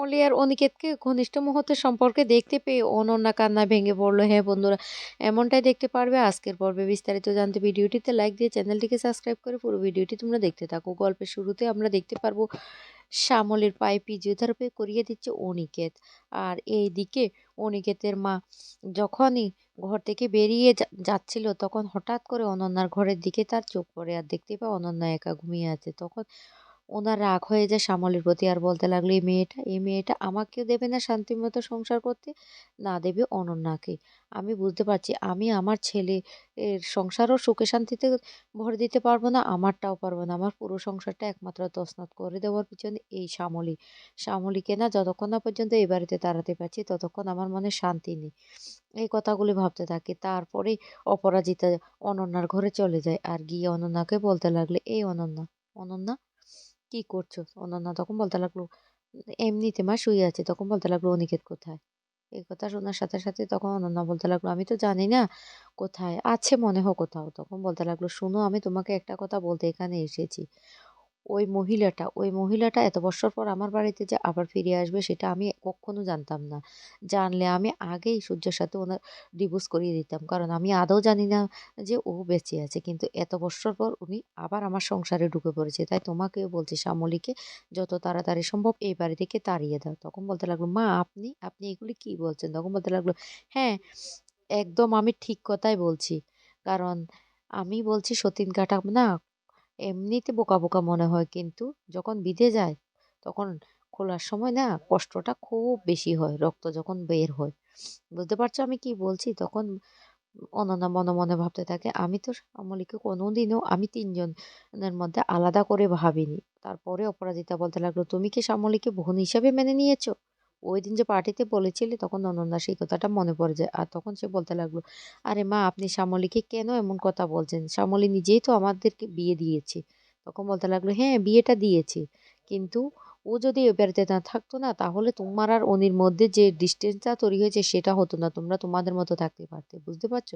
শ্যামলী আর অনিকেতকে ঘনিষ্ঠ মুহূর্তের সম্পর্কে দেখতে পেয়ে অনন্যা কান্না ভেঙে পড়ল। হ্যাঁ বন্ধুরা, এমনটাই দেখতে পারবে আজকের পর্বে বিস্তারিত জানতে। ভিডিওটিতে লাইক দিয়ে চ্যানেলটিকে সাবস্ক্রাইব করে পুরো ভিডিওটি তোমরা দেখতে থাকো। গল্পের শুরুতে আমরা দেখতে পারব শ্যামলের পায়ে ফিজিওথেরাপি করিয়ে দিচ্ছে অনিকেত। আর এই দিকে অনিকেতের মা যখনই ঘর থেকে বেরিয়ে যাচ্ছিল তখন হঠাৎ করে অনন্যার ঘরের দিকে তার চোখ পড়ে। আর দেখতে পায় অনন্যা একা ঘুমিয়ে আছে। তখন ওনার রাগ হয়ে যায় শ্যামলের প্রতি আর বলতে লাগল, এই মেয়েটা এই মেয়েটা আমাকেও দেবে না শান্তিমতো সংসার করতে? না দেবে অনন্যাকে। আমি বুঝতে পারছি, আমি আমার ছেলে এর সংসারও সুখে শান্তিতে ভরে দিতে পারব না, আমারটাও পারব না। আমার পুরো সংসারটা একমাত্র তছনছ করে দেওয়ার পিছনে এই শ্যামলী। শ্যামলীকে না যতক্ষণ না পর্যন্ত এই বাড়িতে তাড়াতে পারছি, ততক্ষণ আমার মনে শান্তি নেই। এই কথাগুলি ভাবতে থাকে। তারপরে অপরাজিতা অনন্যার ঘরে চলে যায়। আর গিয়ে অনন্যাকে বলতে লাগলে, এই অনন্যা অনন্যা কি করছ? অনন্যা তখন বলতে লাগল, এমনিতে মা শুয়ে আছে, তখন বলতে লাগল অনিকেত কোথায়? এই কথা শোনার সাথে সাথে তখন অনন্যা বলতে লাগল, আমি তো জানি না কোথায়, আছে মনে হয় কোথাও। তখন বলতে লাগল, শুনো, আমি তোমাকে একটা কথা বলতে এখানে এসেছি। ওই মহিলাটা ওই মহিলাটা এত বছর পর আমার বাড়িতে যে আবার ফিরে আসবে সেটা আমি কখনো জানতাম না। জানলে আমি আগেই সূর্যের সাথে ওনার ডিভোর্স করিয়ে দিতাম। কারণ আমি আদৌ জানি না যে ও বেঁচে আছে। কিন্তু এত বছর পর উনি আবার আমার সংসারে ঢুকে পড়েছে। তাই তোমাকেও বলছি শ্যামলীকে, যত তাড়াতাড়ি সম্ভব এই বাড়ি থেকে তাড়িয়ে দাও। তখন বলতে লাগল, মা, আপনি আপনি এগুলি কি বলছেন? তখন বলতে লাগল হ্যাঁ একদম আমি ঠিক কথাই বলছি। কারণ আমি বলছি সতীন কাটা না এমনিতে বোকা বোকা মনে হয় কিন্তু যখন বিধে যায় তখন খোলার সময় না কষ্টটা খুব বেশি হয়, রক্ত যখন বের হয়। বুঝতে পারছ আমি কি বলছি? তখন অনন্যা মনে মনে ভাবতে থাকে, আমি তো শ্যামলীকে কোনোদিনও আমি তিনজনের মধ্যে আলাদা করে ভাবিনি। তারপরে অপরাজিতা বলতে লাগল, তুমি কি শ্যামলীকে বোন হিসাবে মেনে নিয়েছো? ওই দিন যে পার্টিতে বলেছিলে, তখন অনন্যা সেই কথাটা মনে পড়ে যায়। আর তখন সে বলতে লাগল, আরে মা, আপনি শ্যামলীকে কেন এমন কথা বলছেন? শ্যামলী নিজেই তো আমাদেরকে বিয়ে দিয়েছে। তখন বলতে লাগল হ্যাঁ বিয়েটা দিয়েছে। কিন্তু ও যদি বাড়িতে না থাকতো না, তাহলে তোমার আর অনির মধ্যে যে ডিস্টেন্সটা তৈরি হয়েছে, সেটা হতো না। তোমরা তোমাদের মতো থাকতে পারতে, বুঝতে পারছ?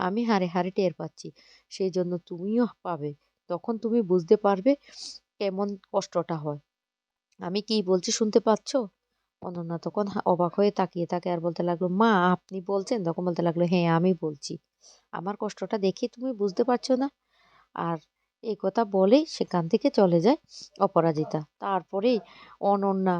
আমি হারে হারে টের পাচ্ছি। সেই জন্য তুমিও পাবে। তখন তুমি বুঝতে পারবে কেমন কষ্টটা হয়। আমি কি বলছি শুনতে পাচ্ছ? অনন্যা তখন অবাক হয়ে তাকিয়ে থাকে আর বলতে লাগল, মা, আপনি বলছেন? তখন বলতে লাগল হ্যাঁ আমি বলছি। আমার কষ্টটা দেখে তুমি বুঝতে পারছ না? আর এই কথা বলেই সেখান থেকে চলে যায় অপরাজিতা। তারপরেই অনন্যা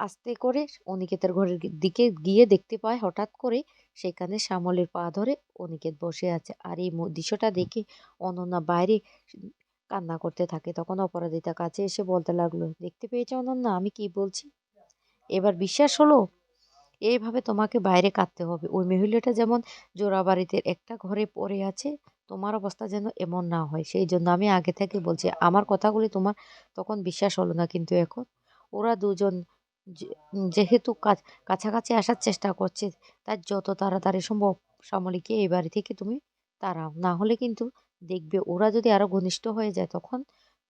আস্তে করে অনিকেতের ঘরের দিকে গিয়ে দেখতে পায় হঠাৎ করে সেখানে শ্যামলের পা ধরে অনিকেত বসে আছে। আর এই দৃশ্যটা দেখে অনন্যা বাইরে কান্না করতে থাকে। তখন অপরাজিতা কাছে এসে বলতে লাগল, দেখতে পেয়েছে অনন্যা? আমি কি বলছি? এবার বিশ্বাস হলো? এইভাবে তোমাকে বাইরে কাঁদতে হবে। ওই মহিলাটা যেমন জোড়াবাড়িতে একটা ঘরে পড়ে আছে, তোমার অবস্থা যেন এমন না হয়। সেই জন্য আমি আগে থেকে বলছি, আমার কথাগুলি তোমার তখন বিশ্বাস হলো না কিন্তু এখন। ওরা দুজন যেহেতু কাছাকাছি আসার চেষ্টা করছে তাই যত তাড়াতাড়ি সম্ভব শ্যামলীকে এই বাড়ি থেকে তুমি তাড়াও। না হলে কিন্তু দেখবে ওরা যদি আরও ঘনিষ্ঠ হয়ে যায় তখন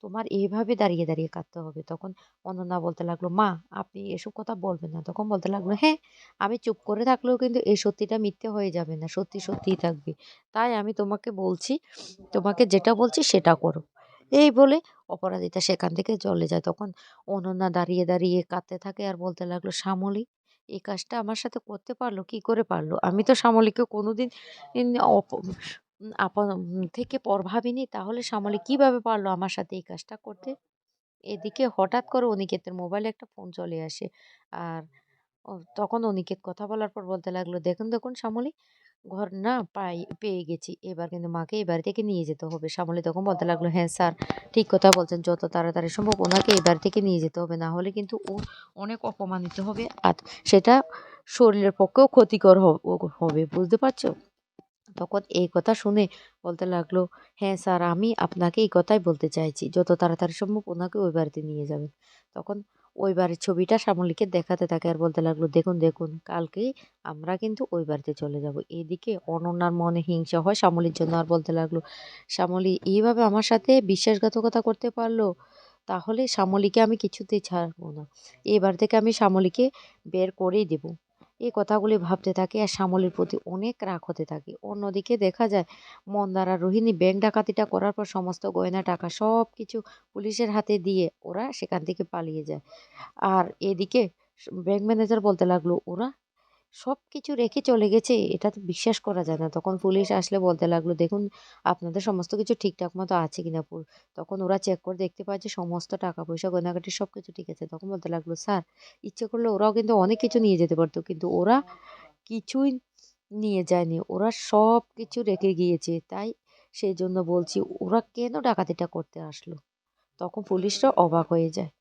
তোমার এইভাবে দাঁড়িয়ে দাঁড়িয়ে কাঁদতে হবে। তখন অনন্যা বলতে লাগল, মা, আপনি এসব কথা বলবেন না। তখন বলতে লাগল হ্যাঁ আমি চুপ করে থাকলেও কিন্তু এই সত্যিটা মিথ্যে হয়ে যাবে না। সত্যি, সত্যিই থাকবে। তাই আমি তোমাকে বলছি, তোমাকে যেটা বলছি সেটা করো। এই বলে অপরাজিতা সেখান থেকে চলে যায়। তখন অনন্যা দাঁড়িয়ে দাঁড়িয়ে কাঁদতে থাকে আর বলতে লাগল শ্যামলী এই কাজটা আমার সাথে করতে পারল? কি করে পারল? আমি তো শ্যামলীকে কোনোদিন আপন থেকে পর ভাবিনি, তাহলে শ্যামলী কীভাবে পারল আমার সাথে এই কাজটা করতে? এদিকে হঠাৎ করে অনিকেতের মোবাইলে একটা ফোন চলে আসে। আর তখন অনিকেত কথা বলার পর বলতে লাগল, দেখুন দেখুন শ্যামলী ঘর না পাই, পেয়ে গেছি। এবার কিন্তু মাকে এই বাড়ি থেকে নিয়ে যেতে হবে। শ্যামলী তখন বলতে লাগল হ্যাঁ স্যার, ঠিক কথা বলছেন, যত তাড়াতাড়ি সম্ভব ওনাকে এই বাড়ি থেকে নিয়ে যেতে হবে। না হলে কিন্তু ও অনেক অপমানিত হবে। আর সেটা শরীরের পক্ষেও ক্ষতিকর হবে, বুঝতে পারছ? তখন এই কথা শুনে বলতে লাগল হ্যাঁ স্যার, আমি আপনাকে এই কথাই বলতে চাইছি, যত তাড়াতাড়ি সম্ভব ওনাকে ওই বাড়িতে নিয়ে যাবেন। তখন ওই বাড়ির ছবিটা শ্যামলীকে দেখাতে থাকে আর বলতে লাগল, দেখুন দেখুন, কালকে আমরা কিন্তু ওই বাড়িতে চলে যাব। এদিকে অনন্যার মনে হিংসা হয় শ্যামলীর জন্য আর বলতে লাগল, শ্যামলী, এইভাবে আমার সাথে বিশ্বাসঘাতকতা করতে পারল? তাহলে শ্যামলীকে আমি কিছুতেই ছাড়বো না। এবার থেকে আমি শ্যামলীকে বের করেই দেবো। এই কথাগুলি ভাবতে থাকে আর শ্যামলীর প্রতি অনেক রাগ হতে থাকে। অন্যদিকে দেখা যায়, মন্দারা রোহিণী ব্যাংক ডাকাতিটা করার পর সমস্ত গয়না, টাকা সব কিছু পুলিশের হাতে দিয়ে ওরা সেখান থেকে পালিয়ে যায়। আর এদিকে ব্যাংক ম্যানেজার বলতে লাগল, ওরা সব কিছু রেখে চলে গেছে, এটা তো বিশ্বাস করা যায় না। তখন পুলিশ আসলে বলতে লাগল, দেখুন, আপনাদের সমস্ত কিছু ঠিকঠাক মতো আছে কিনা তখন ওরা চেক করে দেখতে পায় যে সমস্ত টাকা পয়সা গয়নাগাটি সব কিছু ঠিক আছে। তখন বলতে লাগল, স্যার, ইচ্ছে করলে ওরাও কিন্তু অনেক কিছু নিয়ে যেতে পারতো, কিন্তু ওরা কিছুই নিয়ে যায়নি। ওরা সব কিছু রেখে গিয়েছে, তাই সেই জন্য বলছি, ওরা কেন ডাকাতিটা করতে আসলো? তখন পুলিশরা অবাক হয়ে যায়।